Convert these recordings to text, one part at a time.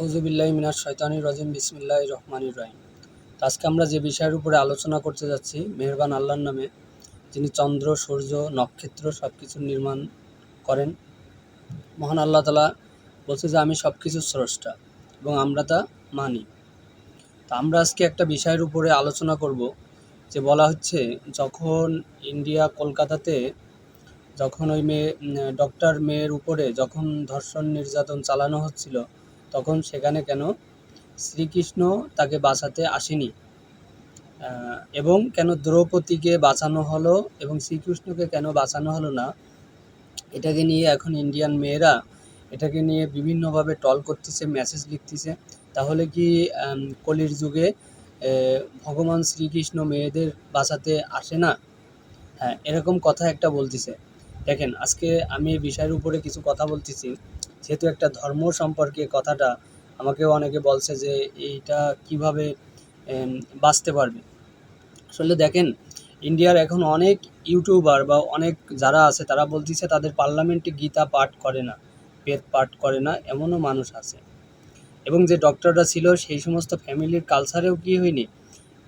আউজুবিল্লাহ মিনার শয়তানির রাজিম বিসমিল্লাহ রহমানির রহিম। আজকে আমরা যে বিষয়ের উপরে আলোচনা করতে যাচ্ছি, মেহরবান আল্লাহর নামে, যিনি চন্দ্র, সূর্য, নক্ষত্র সব কিছু নির্মাণ করেন, মহান আল্লাহ তালা বলছে যে আমি সব কিছুর স্রষ্টা এবং আমরা তা মানি। তো আমরা আজকে একটা বিষয়ের উপরে আলোচনা করব, যে বলা হচ্ছে যখন ইন্ডিয়া কলকাতাতে, যখন ওই মেয়ে ডক্টর মেয়ের উপরে যখন ধর্ষণ নির্যাতন চালানো হচ্ছিল তখন সেখানে কেন শ্রীকৃষ্ণ তাকে বাঁচাতে আসেনি? এবং কেন দ্রৌপদীকে বাঁচানো হলো এবং শ্রীকৃষ্ণকে কেন বাঁচানো হলো না? এটাকে নিয়ে এখন ইন্ডিয়ান মেয়েরা এটাকে নিয়ে বিভিন্নভাবে টল করতেছে মেসেজ লিখতেছে। তাহলে কি কলির যুগে ভগবান শ্রীকৃষ্ণ মেয়েদের বাঁচাতে আসে না? হ্যাঁ এরকম কথা একটা বলতেছে। দেখেন, আজকে আমি এই বিষয়ের উপরে কিছু কথা বলতেছি। যেহেতু একটা ধর্ম সম্পর্কে কথাটা আমাকেও অনেকে বলছে যে এইটা কীভাবে বাঁচতে পারবে। আসলে দেখেন, ইন্ডিয়ার এখন অনেক ইউটিউবার বা অনেক যারা আছে, তারা বলতেছে তাদের পার্লামেন্টে গীতা পাঠ করে না, বেদ পাঠ করে না, এমনও মানুষ আছে। এবং যে ডক্টররা ছিল, সেই সমস্ত ফ্যামিলির কালচারেও কি হয়নি?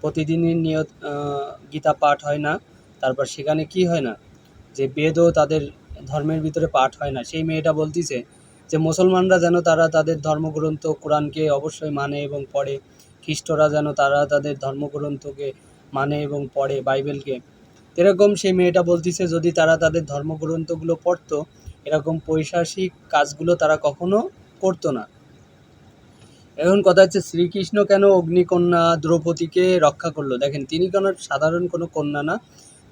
প্রতিদিনই নিয়ত গীতা পাঠ হয় না, তারপর সেখানে কি হয় না? যে বেদও তাদের ধর্মের ভিতরে পাঠ হয় না। সেই মেয়েটা বলতিছে যে মুসলমানরা যেন তারা তাদের ধর্মগ্রন্থ কোরআনকে অবশ্যই মানে এবং পড়ে, খ্রিস্টরা যেন তারা তাদের ধর্মগ্রন্থকে মানে এবং পড়ে, বাইবেলকে। এরকম সেই মেয়েটা বলতিছে, যদি তারা তাদের ধর্মগ্রন্থগুলো পড়তো, এরকম পৈশাসিক কাজগুলো তারা কখনো করতো না। এখন কথা হচ্ছে, শ্রীকৃষ্ণ কেন অগ্নিকন্যা দ্রৌপদীকে রক্ষা করল? দেখেন, তিনি কেন সাধারণ কোনো কন্যা না,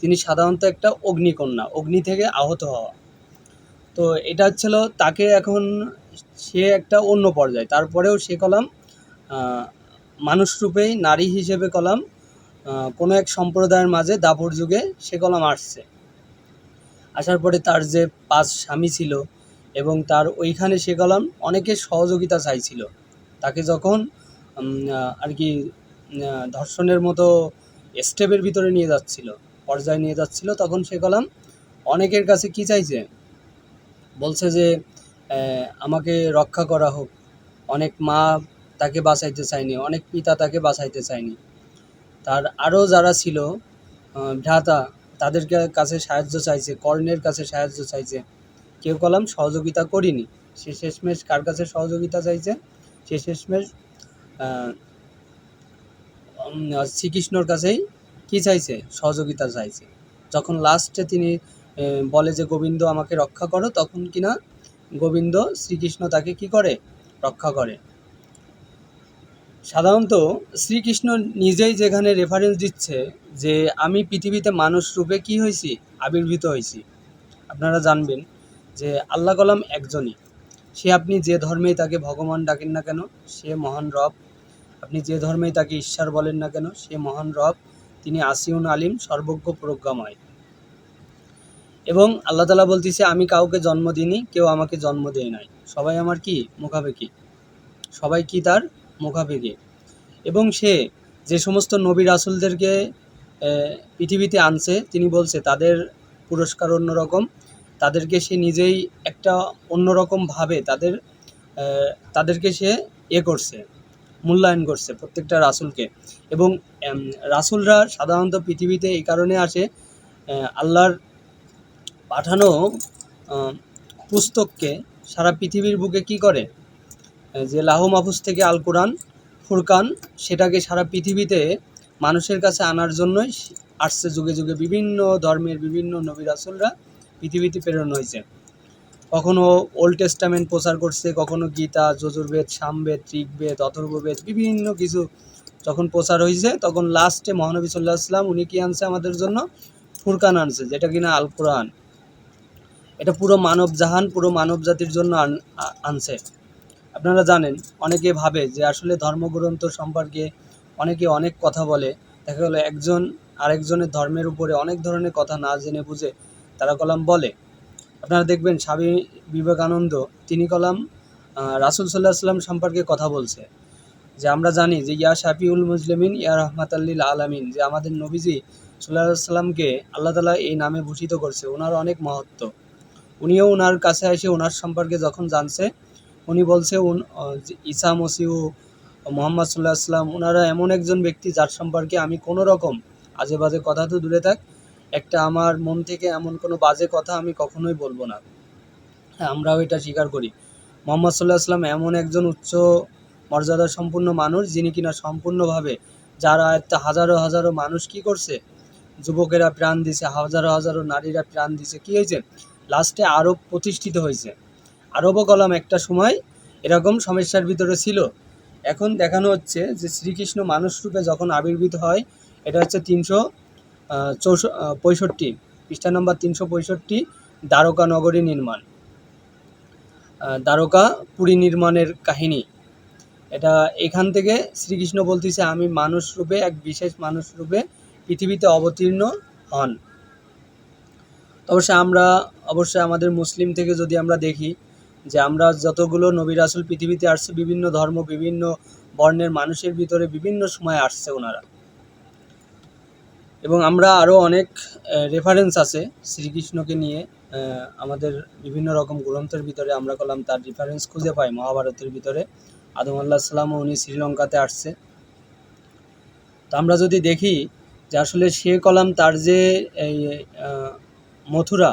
তিনি সাধারণত একটা অগ্নিকন্যা, অগ্নি থেকে আহত হওয়া। তো এটা হচ্ছিল তাকে এখন সে একটা অন্য পর্যায়ে। তারপরেও সে কলাম মানুষ রূপেই নারী হিসেবে কলাম কোনো এক সম্প্রদায়ের মাঝে দাপর যুগে সে কলাম আসছে। আসার পরে তার যে পাঁচ স্বামী ছিল এবং তার ওইখানে সে কলাম অনেকের সহযোগিতা চাইছিল। তাকে যখন আর কি ধর্ষণের মতো স্টেপের ভিতরে নিয়ে যাচ্ছিল, পর্যায়ে নিয়ে যাচ্ছিল, তখন সে কলাম অনেকের কাছে কি চাইছে? বলছে যে আমাকে রক্ষা করা হোক। অনেক মা তাকে বাঁচাইতে চায়নি, অনেক পিতা তাকে বাঁচাইতে চায়নি। তার আরও যারা ছিল ভ্রাতা তাদের কাছে সাহায্য চাইছে, কর্ণের কাছে সাহায্য চাইছে। কেউ কলাম, সহযোগিতা করিনি। সে শেষমেশ কার কাছে সহযোগিতা চাইছে? সে শেষমেশ শ্রীকৃষ্ণর কাছেই কি চাইছে? সহযোগিতা চাইছে। যখন লাস্টে তিনি বলে যে গোবিন্দ আমাকে রক্ষা করো, তখন কিনা গোবিন্দ শ্রীকৃষ্ণ তাকে কি করে? রক্ষা করে। সাধারণত শ্রীকৃষ্ণ নিজেই যেখানে রেফারেন্স দিচ্ছে যে আমি পৃথিবীতে মানুষ রূপে কি হয়েছি? আবির্ভূত হয়েছি। আপনারা জানবেন যে আল্লাহ কলাম একজনই। সে আপনি যে ধর্মেই তাকে ভগবান ডাকেন না কেন, সে মহান রব। আপনি যে ধর্মেই তাকে ঈশ্বর বলেন না কেন, সে মহান রব। তিনি আসিউন আলিম, সর্বজ্ঞ প্রজ্ঞাময়। এবং আল্লাহ তালা বলতেছে, আমি কাউকে জন্ম দিইনি, কেউ আমাকে জন্ম দেয় নাই। সবাই আমার কি? মুখাপেক্ষি। সবাই কি তার? মুখাপেক্ষি। এবং সে যে সমস্ত নবী রাসুলদেরকে পৃথিবীতে আনছে, তিনি বলছে, তাদের পুরস্কার অন্যরকম। তাদেরকে সে নিজেই একটা অন্যরকম ভাবে তাদের তাদেরকে সে এ করছে, মূল্যায়ন করছে প্রত্যেকটা রাসুলকে। এবং রাসুলরা সাধারণত পৃথিবীতে এই কারণে আসে আল্লাহর পাঠানো পুস্তককে সারা পৃথিবীর বুকে কি করে? যে লাহু মাহফুজ থেকে আল কোরআন, ফুরকান, সেটাকে সারা পৃথিবীতে মানুষের কাছে আনার জন্যই আসছে যুগে যুগে বিভিন্ন ধর্মের বিভিন্ন নবী রাসুলরা পৃথিবীতে প্রেরণ হয়েছে। কখনো ওল্ড টেস্টামেন্ট প্রচার করছে, কখনো গীতা, যজুর্বেদ, সামবেদ, ঋগ্বেদ, অথর্ববেদ, বিভিন্ন কিছু যখন প্রচার হয়েছে, তখন লাস্টে মহানবী সাল্লাহ আসলাম উনি কি আনছে আমাদের জন্য? ফুরকান আনছে, যেটা কিনা আল কোরআন। এটা পুরো মানব জাহান পুরো মানব জাতির জন্য আন- আনছে। আপনারা জানেন, অনেকে ভাবে যে আসলে ধর্মগ্রন্থ সম্পর্কে অনেকে অনেক কথা বলে। দেখা গেলো একজন, আরেকজনের ধর্মের উপরে অনেক ধরনের কথা না জেনে বুঝে তারা কলাম বলে। আপনারা দেখবেন স্বামী বিবেকানন্দ, তিনি কলাম রাসূল সাল্লাহ সাল্লাম সম্পর্কে কথা বলছে। যে আমরা জানি যে, ইয়া শাফিউল মুসলিমিন ইয়া রহমাতাল্লিল আলামিন। যে আমাদের নবীজি সাল্লাহ সাল্লামকে আল্লাহ তালা এই নামে ভূষিত করছে ওনার অনেক মহত্ব। উনিও ওনার কাছে এসে ওনার সম্পর্কে যখন জানছে, উনি বলছে ঈসা মসিহ, মোহাম্মদ সাল্লাহ আসলাম ওনারা এমন একজন ব্যক্তি যার সম্পর্কে আমি কোনো রকম আজে বাজে কথা তো দূরে থাক, একটা আমার মন থেকে এমন কোনো বাজে কথা আমি কখনোই বলব না। আমরাও এটা স্বীকার করি। মোহাম্মদ সাল্লাহ আসলাম এমন একজন উচ্চ মর্যাদা সম্পূর্ণ মানুষ যিনি কিনা সম্পূর্ণভাবে, যারা আয়ত্তে হাজারো হাজারো মানুষ কি করছে? যুবকেরা প্রাণ দিছে, হাজারো হাজারো নারীরা প্রাণ দিছে, কি হয়েছে? লাস্টে আরব প্রতিষ্ঠিত হয়েছে। আরবও কলাম একটা সময় এরকম সমস্যার ভিতরে ছিল। এখন দেখানো হচ্ছে যে শ্রীকৃষ্ণ মানুষ রূপে যখন আবির্ভূত হয়, এটা হচ্ছে তিনশো চৌষ পঁয়ষট্টি, পৃষ্ঠা নম্বর তিনশো পঁয়ষট্টি, দ্বারকা নগরী নির্মাণ। দ্বারকা পুরী নির্মাণের কাহিনী। এটা এখান থেকে শ্রীকৃষ্ণ বলতেছে, আমি মানুষ রূপে, এক বিশেষ মানুষ রূপে পৃথিবীতে অবতীর্ণ হন। অবশ্যই আমরা, অবশ্যই আমাদের মুসলিম থেকে যদি আমরা দেখি যে আমরা যতগুলো নবী রাসুল পৃথিবীতে আসছে, বিভিন্ন ধর্ম, বিভিন্ন বর্ণের মানুষের ভিতরে বিভিন্ন সময় আসছে ওনারা। এবং আমরা আরও অনেক রেফারেন্স আছে শ্রীকৃষ্ণকে নিয়ে আমাদের বিভিন্ন রকম গ্রন্থের ভিতরে আমরা কলাম, তার রেফারেন্স খুঁজে পাই মহাভারতের ভিতরে। আদম আল্লাহ সাল্লামও উনি শ্রীলঙ্কাতে আসছে। তো আমরা যদি দেখি যে আসলে সে কলাম তার যে, এই মথুরা,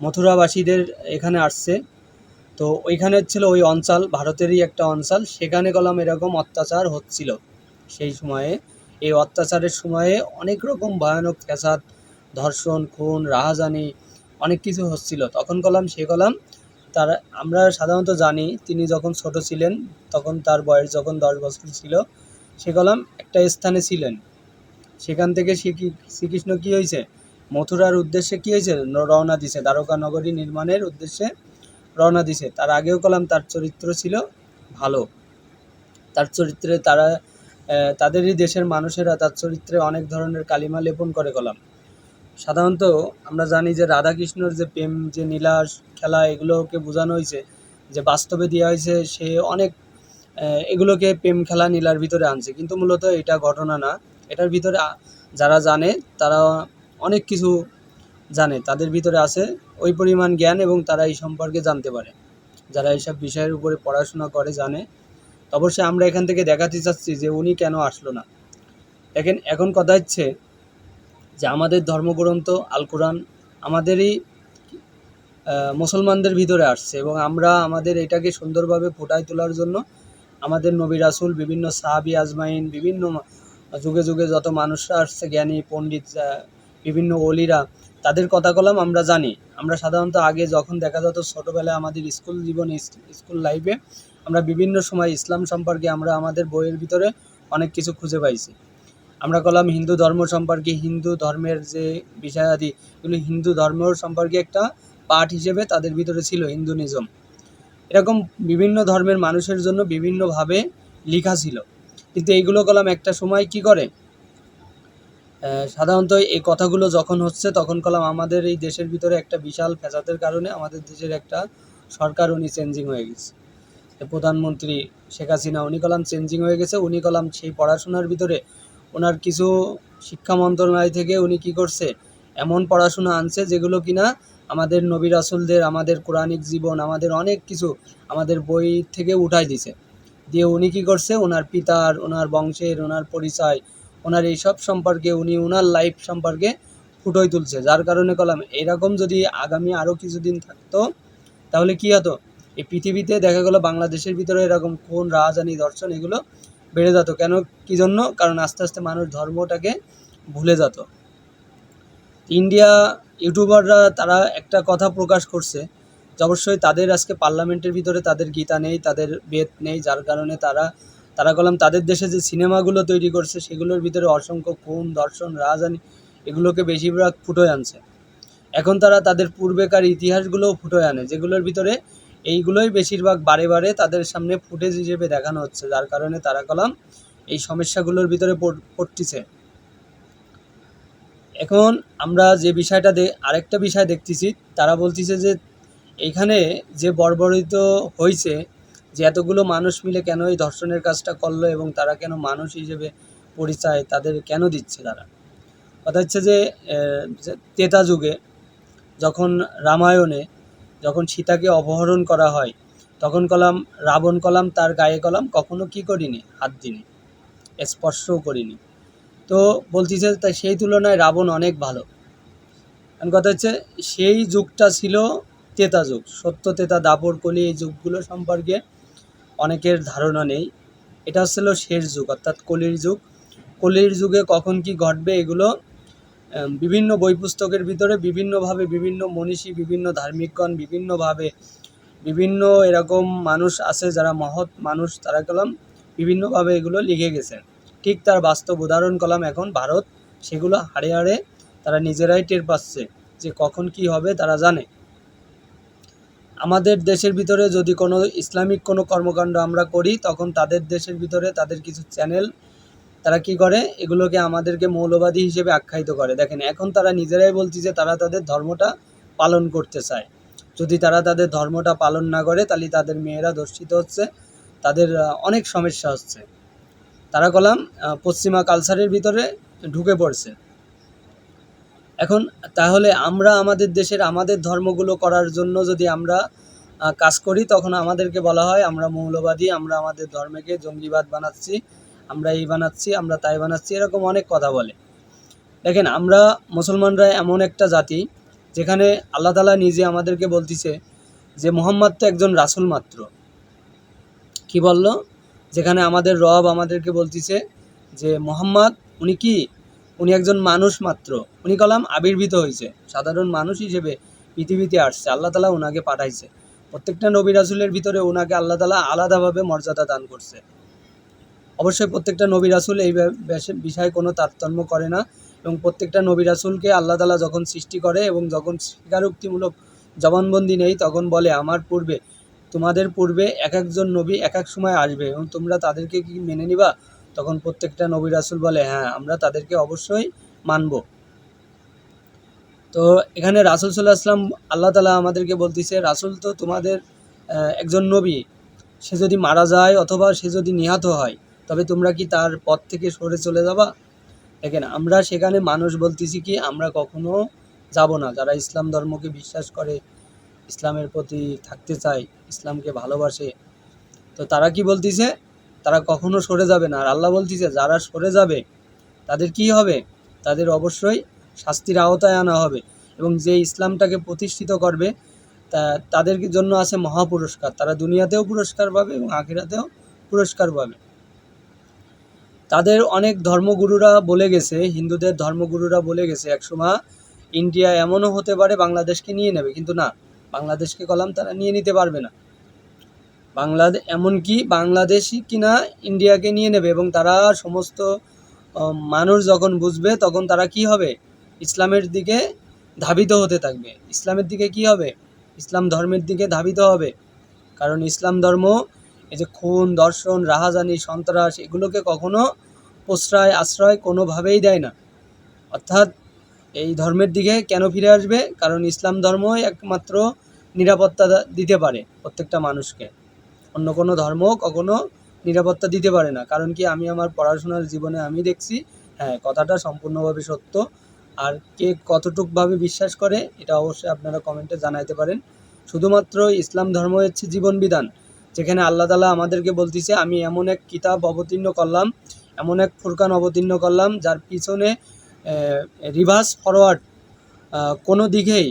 মথুরাবাসীদের এখানে আসছে। তো ওইখানে ছিল ওই অঞ্চল, ভারতেরই একটা অঞ্চল। সেখানে কলাম এরকম অত্যাচার হচ্ছিল। সেই সময়ে, এই অত্যাচারের সময়ে অনেক রকম ভয়ানক ফ্যাসাদ, ধর্ষণ, খুন, রাহাজানি অনেক কিছু হচ্ছিল। তখন কলাম সে কলাম তার, আমরা সাধারণত জানি, তিনি যখন ছোট ছিলেন, তখন তার বয়স যখন দশ বছর ছিল, সে কলাম একটা স্থানে ছিলেন। সেখান থেকে শ্রী শ্রীকৃষ্ণ কী হয়েছে? মথুরার উদ্দেশ্যে কী হয়েছে? রওনা দিছে। দ্বারকা নগরী নির্মাণের উদ্দেশ্যে রওনা দিছে। তার আগেও কলাম, তার চরিত্র ছিল ভালো। তার চরিত্রে তারা তাদেরই দেশের মানুষেরা তার চরিত্রে অনেক ধরনের কালিমা লেপন করে কলাম। সাধারণত আমরা জানি যে রাধাকৃষ্ণর যে প্রেম, যে নীলাস খেলা, এগুলোকে বোঝানো হয়েছে। যে বাস্তবে দেওয়া হয়েছে, সে অনেক এগুলোকে প্রেম, খেলা, নীলার ভিতরে আনছে। কিন্তু মূলত এটা ঘটনা না। এটার ভিতরে যারা জানে তারা অনেক কিছু জানে, তাদের ভিতরে আছে ওই পরিমাণ জ্ঞান এবং তারা এই সম্পর্কে জানতে পারে। যারা এইসব বিষয়ের উপরে পড়াশোনা করে, জানে অবশ্যই আমরা এখান থেকে দেখাতে চাচ্ছি যে উনি কেন আসলো না। দেখেন, এখন কথা হচ্ছে যে আমাদের ধর্মগ্রন্থ, আল কোরআন আমাদেরই মুসলমানদের ভিতরে আসছে এবং আমরা আমাদের এটাকে সুন্দরভাবে ফুটায় তোলার জন্য আমাদের নবী রাসুল, বিভিন্ন সাহাবি আজমাইন, বিভিন্ন যুগে যুগে যত মানুষরা আসছে, জ্ঞানী, পণ্ডিত বিভিন্ন অলিরা তাদের কথা কলাম আমরা জানি। আমরা সাধারণত আগে যখন দেখা যেত ছোটোবেলায় আমাদের স্কুল জীবনে, স্কুল লাইফে আমরা বিভিন্ন সময় ইসলাম সম্পর্কে আমরা আমাদের বইয়ের ভিতরে অনেক কিছু খুঁজে পাইছি। আমরা কলাম হিন্দু ধর্ম সম্পর্কে, হিন্দু ধর্মের যে বিষয়াদি এগুলো হিন্দু ধর্ম সম্পর্কে একটা পাঠ হিসেবে তাদের ভিতরে ছিল হিন্দুনিজম। এরকম বিভিন্ন ধর্মের মানুষের জন্য বিভিন্নভাবে লেখা ছিল। কিন্তু এইগুলো কলাম একটা সময় কি করে? সাধারণত এই কথাগুলো যখন হচ্ছে, তখন কলাম আমাদের এই দেশের ভিতরে একটা বিশাল ফ্যাসাদের কারণে আমাদের দেশের একটা সরকার উনি চেঞ্জিং হয়ে গেছে। প্রধানমন্ত্রী শেখ হাসিনা, উনি কলাম চেঞ্জিং হয়ে গেছে, উনি কলাম সেই পড়াশোনার ভিতরে ওনার কিছু শিক্ষা মন্ত্রণালয় থেকে উনি কি করছে, এমন পড়াশোনা আনছে যেগুলো কিনা আমাদের নবী রাসুলদের, আমাদের কোরআনিক জীবন, আমাদের অনেক কিছু আমাদের বই থেকে উঠাই দিছে। দিয়ে উনি কি করছে, ওনার পিতার, ওনার বংশের, ওনার পরিচয় ওনার এইসব সম্পর্কে, উনি ওনার লাইফ সম্পর্কে ফুটোই তুলছে। যার কারণে কলাম, এরকম যদি আগামী আরও কিছুদিন থাকতো, তাহলে কি হতো? এই পৃথিবীতে দেখা গেলো বাংলাদেশের ভিতরে এরকম কোন রাজধানী দর্শন এগুলো বেড়ে যেত। কেন? কি জন্য? কারণ আস্তে আস্তে মানুষ ধর্মটাকে ভুলে যেত। ইন্ডিয়া ইউটিউবাররা তারা একটা কথা প্রকাশ করছে অবশ্যই তাদের আজকে পার্লামেন্টের ভিতরে তাদের গীতা নেই, তাদের বেদ নেই, যার কারণে তারা তারা কলম তাদের দেশে যে সিনেমাগুলো তৈরি করছে, সেগুলোর ভিতরে অসংখ্য খুন দর্শন রাজধানী এগুলোকে বেশিরভাগ ফুটোয় আনছে। এখন তারা তাদের পূর্বেকার ইতিহাসগুলোও ফুটোয় আনে, যেগুলোর ভিতরে এইগুলোই বেশিরভাগ বারে বারে তাদের সামনে ফুটেজ হিসেবে দেখানো হচ্ছে, যার কারণে তারা কলাম এই সমস্যাগুলোর ভিতরে পড়- পড়তিছে। এখন আমরা যে বিষয়টা আরেকটা বিষয় দেখতেছি, তারা বলতেছে যে এখানে যে বর্বরিত হয়েছে যে এতগুলো মানুষ মিলে কেন এই ধর্ষণের কাজটা করল এবং তারা কেন মানুষ হিসেবে পরিচয় তাদের কেন দিচ্ছে তারা? কথা হচ্ছে যে তেতা যুগে যখন রামায়ণে যখন সীতাকে অপহরণ করা হয়, তখন কলাম, রাবণ কলাম তার গায়ে কলাম কখনো কি করিনি? হাত দিনি, স্পর্শও করিনি। তো বলতেছে তাই সেই তুলনায় রাবণ অনেক ভালো। এখন কথা হচ্ছে সেই যুগটা ছিল তেতা যুগ, সত্য, তেতা, দাপর কলি এই যুগগুলো সম্পর্কে অনেকের ধারণা নেই। এটা হচ্ছিল শেষ যুগ, অর্থাৎ কলির যুগ। কলির যুগে কখন কি ঘটবে এগুলো বিভিন্ন বই পুস্তকের ভিতরে বিভিন্নভাবে বিভিন্ন মনীষী, বিভিন্ন ধার্মিকগণ বিভিন্নভাবে বিভিন্ন এরকম মানুষ আছে যারা মহৎ মানুষ, তারা কলম বিভিন্নভাবে এগুলো লিখে গেছেন ঠিক তার বাস্তব উদাহরণ কলাম এখন ভারত, সেগুলো হাড়ে হাড়ে তারা নিজেরাই টের পাচ্ছে যে কখন কি হবে তারা জানে। আমাদের দেশের ভিতরে যদি কোনো ইসলামিক কোনো কর্মকাণ্ড আমরা করি, তখন তাদের দেশের ভিতরে তাদের কিছু চ্যানেল তারা কি করে? এগুলোকে আমাদেরকে মৌলবাদী হিসেবে আখ্যায়িত করে। দেখেন, এখন তারা নিজেরাই বলছে যে তারা তাদের ধর্মটা পালন করতে চায়। যদি তারা তাদের ধর্মটা পালন না করে, তাহলে তাদের মেয়েরা দর্শিত হচ্ছে, তাদের অনেক সমস্যা হচ্ছে। তারা কলাম পশ্চিমা কালচারের ভিতরে ঢুকে পড়ছে। এখন তাহলে আমরা আমাদের দেশের, আমাদের ধর্মগুলো করার জন্য যদি আমরা কাজ করি, তখন আমাদেরকে বলা হয়, আমরা মৌলবাদী, আমরা আমাদের ধর্মকে জঙ্গিবাদ বানাচ্ছি, আমরা এই বানাচ্ছি, আমরা তাই বানাচ্ছি, এরকম অনেক কথা বলে। দেখেন, আমরা মুসলমানরা এমন একটা জাতি, যেখানে আল্লাহ তালা নিজে আমাদেরকে বলতিছে যে, মোহাম্মদ তো একজন রাসূল মাত্র। কি বলল? যেখানে আমাদের রব আমাদেরকে বলতিছে যে, মোহাম্মদ, উনি কি? উনি একজন মানুষ মাত্র। উনি কলাম আবির্ভূত হয়েছে। সাধারণ মানুষ হিসেবে পৃথিবীতে আসছে। আল্লাহ তালা ওনাকে পাঠাইছে। প্রত্যেকটা নবী রাসুলের ভিতরে ওনাকে আল্লাহ তালা আলাদাভাবে মর্যাদা দান করছে। অবশ্যই প্রত্যেকটা নবী রাসুল এই বিষয়ে কোনো তারতম্য করে না এবং প্রত্যেকটা নবী রাসুলকে আল্লাহ তালা যখন সৃষ্টি করে এবং যখন স্বীকারোক্তিমূলক জবানবন্দি নেই, তখন বলে, আমার পূর্বে, তোমাদের পূর্বে এক একজন নবী এক এক সময় আসবে এবং তোমরা তাদেরকে কি মেনে নিবা? তখন প্রত্যেকটা নবী রাসুল বলে হ্যাঁ আমরা তাদেরকে অবশ্যই মানব। তো এখানে রাসুল সাল্লাহ আসলাম আল্লাহ তালা আমাদেরকে বলতেছে, রাসুল তো তোমাদের একজন নবী। সে যদি মারা যায় অথবা সে যদি নিহত হয়, তবে তোমরা কি তার পথ থেকে সরে চলে যাবা? দেখেন, আমরা সেখানে মানুষ বলতেছি কি, আমরা কখনো যাব না। যারা ইসলাম ধর্মকে বিশ্বাস করে, ইসলামের প্রতি থাকতে চায়, ইসলামকে ভালোবাসে, তো তারা কি বলতিছে? তারা কখনো সরে যাবে না। আর আল্লাহ বলতিছে, যারা সরে যাবে, তাদের কি হবে? তাদের অবশ্যই শাস্তির আওতায় আনা হবে। এবং যে ইসলামটাকে প্রতিষ্ঠিত করবে, তা তাদের জন্য আছে মহা পুরস্কার তারা দুনিয়াতেও পুরস্কার পাবে এবং আখিরাতেও পুরস্কার পাবে। তাদের অনেক ধর্মগুরুরা বলে গেছে, হিন্দুদের ধর্মগুরুরা বলে গেছে, একসময় ইন্ডিয়া এমনও হতে পারে বাংলাদেশকে নিয়ে নেবে, কিন্তু না। বাংলাদেশকে কলাম তারা নিয়ে নিতে পারবে না। বাংলাদেশ এমনকি বাংলাদেশই কিনা ইন্ডিয়াকে নিয়ে নেবে এবং তারা সমস্ত মানুষ যখন বুঝবে তখন তারা কি হবে? ইসলামের দিকে ধাবিত হতে থাকবে। ইসলামের দিকে কি হবে? ইসলাম ধর্মের দিকে ধাবিত হবে। কারণ ইসলাম ধর্ম, এই যে খুন, দর্শন, রাহাজানি, সন্ত্রাস, এগুলোকে কখনো প্রশ্রয়, আশ্রয় কোনোভাবেই দেয় না। অর্থাৎ এই ধর্মের দিকে কেন ফিরে আসবে? কারণ ইসলাম ধর্মই একমাত্র নিরাপত্তা দিতে পারে প্রত্যেকটা মানুষকে। অন্য কোনো ধর্ম কখনো নিরাপত্তা দিতে পারে না। কারণ কি, আমি আমার পড়াশোনার জীবনে আমি দেখছি হ্যাঁ কথাটা সম্পূর্ণভাবে সত্য। আর কে কতটুকভাবে বিশ্বাস করে, এটা অবশ্যই আপনারা কমেন্টে জানাইতে পারেন। শুধুমাত্র ইসলাম ধর্ম হচ্ছে জীবন বিধান, যেখানে আল্লাহ তালা আমাদেরকে বলতেছে, আমি এমন এক কিতাব অবতীর্ণ করলাম, এমন এক ফুরকান অবতীর্ণ করলাম, যার পিছনে রিভার্স ফরওয়ার্ড কোনো দিকেই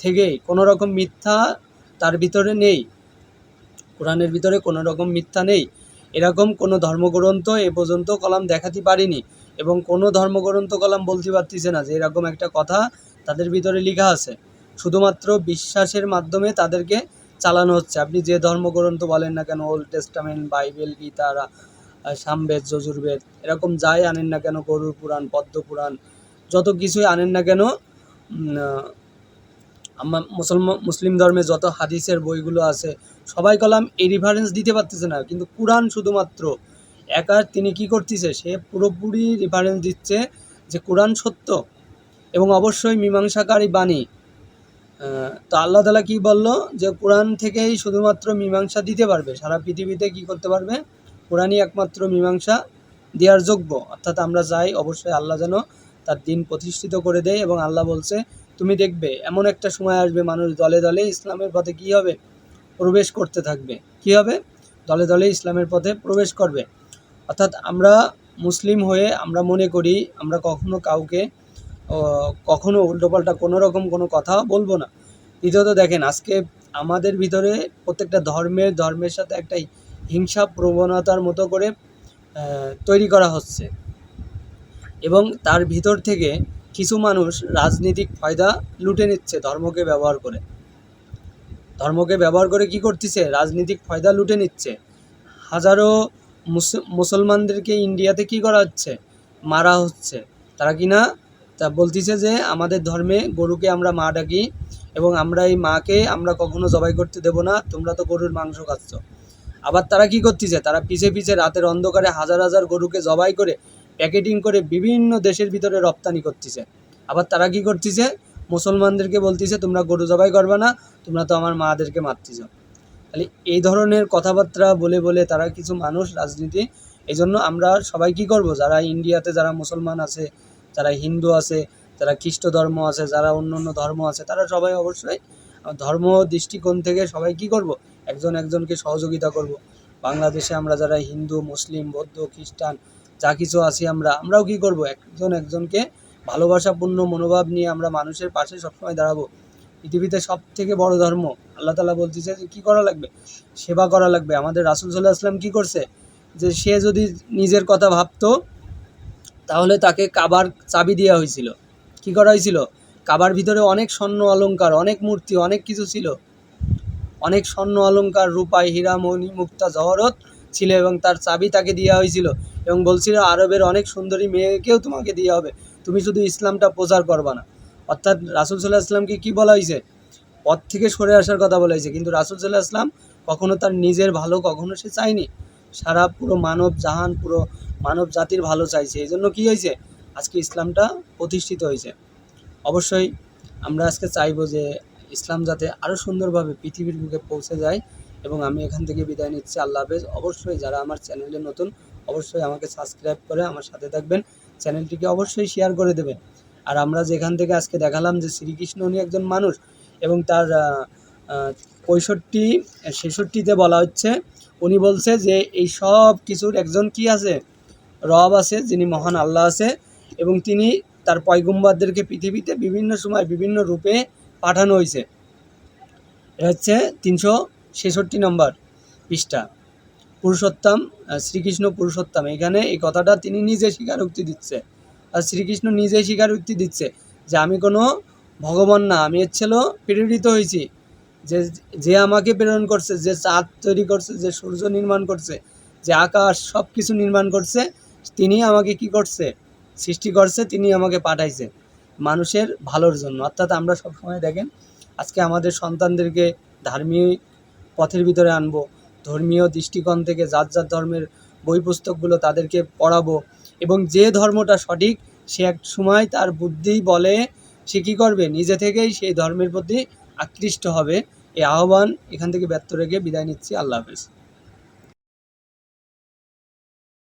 থেকেই কোনো রকম মিথ্যা তার ভিতরে নেই। কোরআনের ভিতরে কোনো রকম মিথ্যা নেই। এরকম কোনো ধর্মগ্রন্থ এ পর্যন্ত কলাম দেখাতে পারিনি এবং কোনো ধর্মগ্রন্থ কলাম বলতে পারতেছে না যে এরকম একটা কথা তাদের ভিতরে লেখা আছে। শুধুমাত্র বিশ্বাসের মাধ্যমে তাদেরকে চালানো হচ্ছে। আপনি যে ধর্মগ্রন্থ বলেন না কেন ওল্ড টেস্টামেন্ট বাইবেল গীতা রা- আহ, সামবেদ যজুর্বেদ এরকম যাই আনেন না কেন গরুর পুরাণ পদ্ম পুরাণ যত কিছুই আনেন না কেন মুসলমান মুসলিম ধর্মে যত হাদিসের বইগুলো আছে, সবাই কলাম এই রিফারেন্স দিতে পারতেছে না। কিন্তু কোরআন শুধুমাত্র। একা তিনি কি করতেছে, সে পুরোপুরি রিফারেন্স দিচ্ছে যে কোরআন সত্য এবং অবশ্যই মীমাংসাকারী বাণী। তো আল্লাহ তালা কি বলল যে কোরআন থেকেই শুধুমাত্র মীমাংসা দিতে পারবে। সারা পৃথিবীতে কি করতে পারবে? কোরআনই একমাত্র মীমাংসা দেওয়ার যোগ্য। অর্থাৎ আমরা যাই অবশ্যই আল্লাহ যেন তার দিন প্রতিষ্ঠিত করে দেয় এবং আল্লাহ বলছে তুমি দেখবে, এমন একটা সময় আসবে, মানুষ দলে দলে ইসলামের পথে কি হবে? প্রবেশ করতে থাকবে। কী হবে? দলে দলে ইসলামের পথে প্রবেশ করবে। অর্থাৎ আমরা মুসলিম হয়ে আমরা মনে করি, আমরা কখনো কাউকে কখনো উল্টোপাল্টা কোনো রকম কোনো কথা বলব না। দ্বিতীয়ত দেখেন, আজকে আমাদের ভিতরে প্রত্যেকটা ধর্মের ধর্মের সাথে একটা হিংসা প্রবণতার মতো করে তৈরি করা হচ্ছে। এবং তার ভিতর থেকে কিছু মানুষ রাজনৈতিক ফায়দা লুটে নিচ্ছে ধর্মকে ব্যবহার করে। ধর্মকে ব্যবহার করে কি করতেছে? রাজনৈতিক ফায়দা লুটে নিচ্ছে। হাজারো মুস- মুসলমানদেরকে ইন্ডিয়াতে কি করা হচ্ছে? মারা হচ্ছে। তারা কি না? তা বলতেছে যে, আমাদের ধর্মে গরুকে আমরা মা ডাকি এবং আমরা এই মাকে আমরা কখনো জবাই করতে দেব না, তোমরা তো গরুর মাংস খাচ্ছ। আবার তারা কি করতেছে? তারা পিছে পিছে রাতের অন্ধকারে হাজার হাজার গরুকে জবাই করে প্যাকেটিং করে বিভিন্ন দেশের ভিতরে রপ্তানি করতেছে। আবার তারা কি করতেছে? মুসলমানদেরকে বলতেছে, তোমরা গরু জবাই করবে না, তোমরা তো আমার মাদেরকে মারতেছ। তাহলে এই ধরনের কথাবার্তা বলে বলে তারা কিছু মানুষ রাজনীতি এই জন্য আমরা সবাই কি করব? যারা ইন্ডিয়াতে যারা মুসলমান আছে, যারা হিন্দু আছে, যারা খ্রিস্ট ধর্ম আছে, যারা অন্য অন্য ধর্ম আছে, তারা সবাই অবশ্যই ধর্ম দৃষ্টিকোণ থেকে সবাই কি করব? একজন একজনকে সহযোগিতা করব। বাংলাদেশে আমরা যারা হিন্দু, মুসলিম, বৌদ্ধ, খ্রিস্টান যা কিছু আছি আমরা, আমরাও কি করব? একজন একজনকে ভালোবাসাপূর্ণ মনোভাব নিয়ে আমরা মানুষের পাশে সবসময় দাঁড়াবো। পৃথিবীতে সব থেকে বড় ধর্ম, আল্লাহ তালা বলতেছে যে, কী করা লাগবে? সেবা করা লাগবে। আমাদের রাসুল সাল্লাহ আসলাম কী করছে? যে, সে যদি নিজের কথা ভাবতো, তাহলে তাকে কাবার চাবি দেওয়া হয়েছিল। কি করা হয়েছিল? কাবার ভিতরে অনেক স্বর্ণ অলংকার অনেক মূর্তি, অনেক কিছু ছিল। অনেক স্বর্ণ অলংকার রূপাই হীরা, মণি, মুক্তা, জহরত ছিল এবং তার চাবি তাকে দেওয়া হয়েছিল এবং বলছিল, আরবের অনেক সুন্দরী মেয়েকেও তোমাকে দেওয়া হবে। তুমি শুধু ইসলামটা প্রচার করবা না। অর্থাৎ রাসুল সাল্লাহ আসলামকে কী বলা হয়েছে? পথ থেকে সরে আসার কথা বলা হয়েছে। কিন্তু রাসুল সাল্লাহ আসলাম তার নিজের ভালো কখনো সে চায়নি। সারা পুরো মানব জাহান, পুরো মানব জাতির ভালো চাইছে। এই জন্য কী হয়েছে? আজকে ইসলামটা প্রতিষ্ঠিত হয়েছে। অবশ্যই আমরা আজকে চাইব যে ইসলাম যাতে আরও সুন্দরভাবে পৃথিবীর বুকে পৌঁছে যায়। এবং আমি এখান থেকে বিদায় নিচ্ছি। আল্লাহ হাফেজ। অবশ্যই যারা আমার চ্যানেলে নতুন, অবশ্যই আমাকে সাবস্ক্রাইব করে আমার সাথে থাকবেন। চ্যানেলটিকে অবশ্যই শেয়ার করে দেবেন। আর আমরা যেখান থেকে আজকে দেখালাম যে শ্রীকৃষ্ণ উনি একজন মানুষ এবং তার পঁয়ষট্টি, ছেষট্টিতে বলা হচ্ছে, উনি বলছে যে এই সব কিছুর একজন কি আছে? রব আছে, যিনি মহান আল্লাহ আছে এবং তিনি তার পয়গম্বারদেরকে পৃথিবীতে বিভিন্ন সময় বিভিন্ন রূপে পাঠানো হয়েছে। এটা হচ্ছে তিনশো ছেষট্টি নম্বর পৃষ্ঠা, পুরুষোত্তম শ্রীকৃষ্ণ পুরুষোত্তম। এখানে এই কথাটা তিনি নিজে স্বীকারোক্তি দিচ্ছে। আর শ্রীকৃষ্ণ নিজেই স্বীকারোক্তি দিচ্ছে যে আমি কোনো ভগবান না, আমি এর ছেলেও প্রেরিত হয়েছি। যে যে আমাকে প্রেরণ করছে, যে চাঁদ তৈরি করছে, যে সূর্য নির্মাণ করছে, যে আকাশ সব কিছু নির্মাণ করছে, তিনি আমাকে কি করছে? সৃষ্টি করছে, তিনি আমাকে পাঠাইছে। মানুষের ভালোর জন্য। অর্থাৎ আমরা সবসময় দেখেন, আজকে আমাদের সন্তানদেরকে ধার্মিক পথের ভিতরে আনব। ধর্মীয় দৃষ্টিকোণ থেকে যার যার ধর্মের বই পুস্তকগুলো তাদেরকে পড়াবো এবং যে ধর্মটা সঠিক, সে এক সময় তার বুদ্ধি বলে সে কী করবে? নিজে থেকেই সেই ধর্মের প্রতি আকৃষ্ট হবে। এই আহ্বান এখান থেকে ব্যর্থ রেখে বিদায় নিচ্ছি। আল্লাহ হাফেজ।